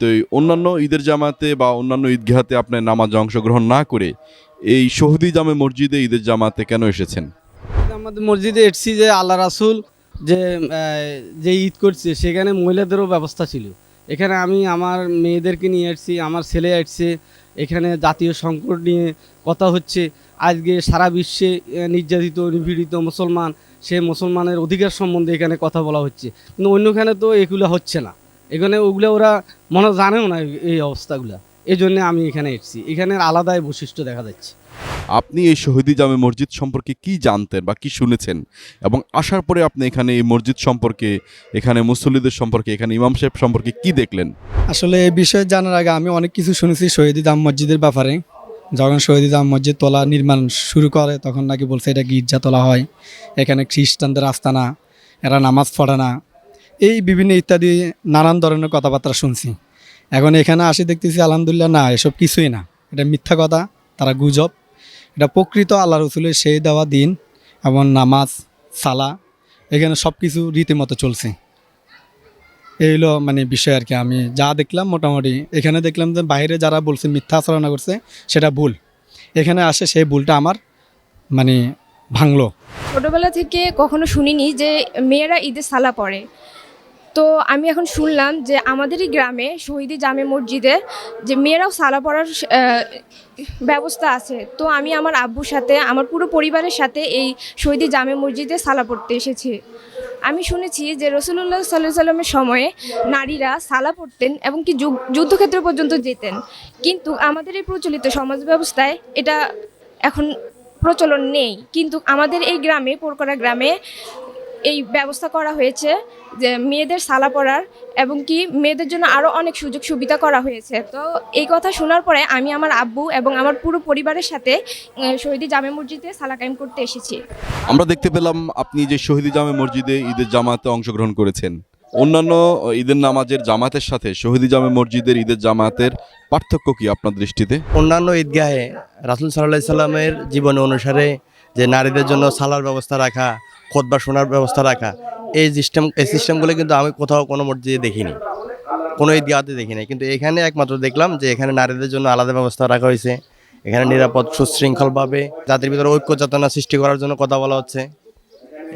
তো অন্যান্য ঈদের জামাতে বা অন্যান্য ঈদগাহাতে আপনার নামাজে অংশগ্রহণ না করে এই শহীদি জামে মসজিদে ঈদের জামাতে কেন এসেছেন? আমাদের মসজিদে এসছি যে আল্লাহ রাসুল যে যে ঈদ করছে, সেখানে মহিলাদেরও ব্যবস্থা ছিল। এখানে আমি আমার মেয়েদেরকে নিয়ে এসেছি আমার ছেলে এসছে এখানে জাতীয় সংকট নিয়ে কথা হচ্ছে। আজকে সারা বিশ্বে নির্যাতিত, নিপীড়িত মুসলমান, সে মুসলমানের অধিকার সম্বন্ধে এখানে কথা বলা হচ্ছে। কিন্তু অন্যখানে তো এগুলো হচ্ছে না। এখানে ওগুলো ওরা মনে জানেও না এই অবস্থাগুলো। এই জন্য আমি এখানে এসেছি। এখানের আলাদাই বৈশিষ্ট্য দেখা যাচ্ছে। আপনি এই শহীদি জামে মসজিদ সম্পর্কে কি জানতেন বা কি শুনেছেন? এবং আসার পরে আপনি এখানে এই মসজিদ সম্পর্কে এখানে মুসল্লিদের সম্পর্কে এখানে ইমাম সাহেব সম্পর্কে কি দেখলেন? আসলে এই বিষয়ে জানার আগে আমি অনেক কিছু শুনেছি শহীদি দাম মসজিদের ব্যাপারে। যখন শহীদি দাম মসজিদ তোলা নির্মাণ শুরু করে তখন নাকি বলছে এটা গির্জা তোলা হয়। এখানে খ্রিস্টানদের আস্তানা এরা নামাজ পড়ে না। এই বিভিন্ন ইত্যাদি নানান ধরনের কথাবার্তা শুনছি। এখন এখানে আসি দেখতেছি, আলহামদুলিল্লাহ না, এসব কিছুই না। এটা মিথ্যা কথা, তারা গুজব। এটা প্রকৃত আল্লাহ রসুলের সেই দেওয়া দিন এবং নামাজ, সালা, এখানে সব কিছু রীতিমতো চলছে। এই হলো মানে বিষয় আর কি, আমি যা দেখলাম মোটামুটি, এখানে দেখলাম যে বাইরে যারা বলছে, মিথ্যা আচরণা করছে, সেটা ভুল। এখানে আসে সেই ভুলটা আমার মানে ভাঙলো। ছোটবেলা থেকে কখনো শুনিনি যে মেয়েরা ঈদে সালা পড়ে। তো আমি এখন শুনলাম যে আমাদেরই গ্রামে শহীদি জামে মসজিদে যে মেয়েরাও সালা পড়ার ব্যবস্থা আছে। তো আমি আমার আব্বুর সাথে, আমার পুরো পরিবারের সাথে এই শহীদি জামে মসজিদে সালা পড়তে এসেছি। আমি শুনেছি যে রসুল্লাহ সাল্লাহ সাল্লামের সময়ে নারীরা সালা পড়তেন এবং কি যুদ্ধক্ষেত্র পর্যন্ত যেতেন। কিন্তু আমাদের এই প্রচলিত সমাজ ব্যবস্থায় এটা এখন প্রচলন নেই। কিন্তু আমাদের এই গ্রামে, পোরকরা গ্রামে এই ব্যবস্থা করা হয়েছে যে মেয়েদের সালা পড়ার এবং কি মেয়েদের জন্য আরও অনেক সুযোগ সুবিধা করা হয়েছে। তো এই কথা শোনার পরে আমি আমার আব্বু এবং আমার পুরো পরিবারের সাথে শহীদি জামে মসজিদে সালা কায়েম করতে এসেছি। আমরা দেখতে পেলাম আপনি যে শহীদি জামে মসজিদে ঈদের জামাতে অংশগ্রহণ করেছেন। অন্যান্য ঈদের নামাজের জামাতের সাথে শহীদি জামে মসজিদের ঈদের জামাতের পার্থক্য কি আপনার দৃষ্টিতে? অন্যান্য ঈদগাহে রাসুল সাল্লাহ সাল্লামের জীবনে অনুসারে যে নারীদের জন্য সালার ব্যবস্থা রাখা খোদবা শোনার ব্যবস্থা রাখা। এই সিস্টেম এই সিস্টেমগুলো কিন্তু আমি কোথাও কোনো মসজিদে দেখিনি। কোনো ঈদগাহতে দেখি নাই কিন্তু এখানে একমাত্র দেখলাম যে এখানে নারীদের জন্য আলাদা ব্যবস্থা রাখা হয়েছে। এখানে নিরাপদ সুশৃঙ্খলভাবে জাতির ভিতরে ঐক্য চেতনা সৃষ্টি করার জন্য কথা বলা হচ্ছে।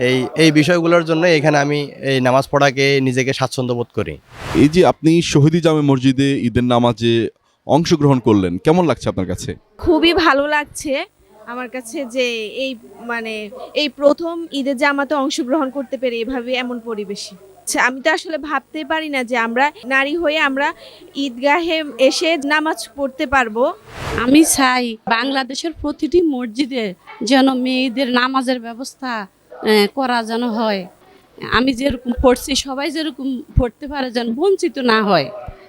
এই এই বিষয়গুলোর জন্য এখানে আমি এই নামাজ পড়াকে নিজেকে স্বাচ্ছন্দ্য বোধ করি। এই যে আপনি শহীদি জামে মসজিদে ঈদের নামাজে অংশগ্রহণ করলেন কেমন লাগছে আপনার কাছে? খুবই ভালো লাগছে। আমার কাছে যে এই মানে এই প্রথম ঈদের জামাতে অংশগ্রহণ করতে পেরে এভাবে এমন পরিবেশে। আচ্ছা, আমি তো আসলে ভাবতে পারি না যে আমরা নারী হয়ে আমরা ঈদগাহে এসে নামাজ পড়তে পারব। আমি চাই বাংলাদেশের প্রতিটি মসজিদে যেন মেয়েদের নামাজের ব্যবস্থা করা যেন হয়। আমি যেরকম পড়ছি সবাই যেরকম পড়তে পারে যেন বঞ্চিত না হয়।